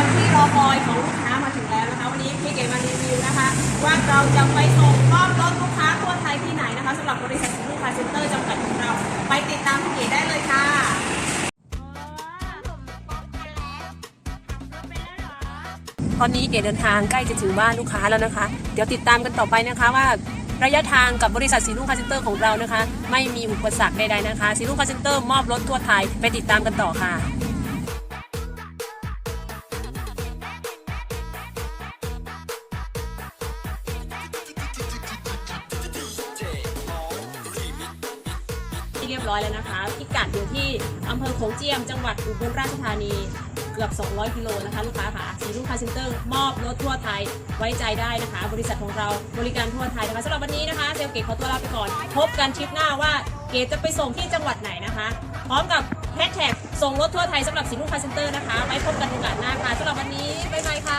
วันที่รอคอยของลูกค้ามาถึงแล้วนะคะ วันนี้พี่เก๋มารีวิวนะคะ ว่าเราจะไปส่งมอบรถลูกค้าทั่วไทยที่ไหนนะคะสำหรับบริษัทสินค้าเซ็นเตอร์จำกัดของเรา ไปติดตามพี่เก๋ได้เลยค่ะตอนนี้เก๋เดินทางใกล้จะถึงบ้านลูกค้าแล้วนะคะ เดี๋ยวติดตามกันต่อไปนะคะว่าระยะทางกับบริษัทสีลุ่งคาเซ็นเตอร์ของเรานะคะ ไม่มีอุปสรรคใดๆนะคะสีลุ่งคาเซ็นเตอร์มอบรถทั่วไทยไปติดตามกันต่อค่ะ เรียบร้อยแล้วนะคะ พิกัดอยู่ที่อำเภอโขงเจียม จังหวัดอุบลราชธานี เกือบ 200 กิโลนะคะลูกค้าค่ะสีรุ่งคาเซ็นเตอร์มอบรถทั่วไทยไว้ใจได้นะคะ บริษัทของเราบริการทั่วไทยนะคะสำหรับวันนี้นะคะเซลเกตขอตัวลาไปก่อน พบกันทริปหน้าว่าเกตจะไปส่งที่จังหวัดไหนนะคะ พร้อมกับแฮชแท็กส่งรถทั่วไทยสำหรับสีรุ่งคาเซ็นเตอร์นะคะไว้พบกันโอกาสหน้าค่ะสำหรับวันนี้บ๊ายบ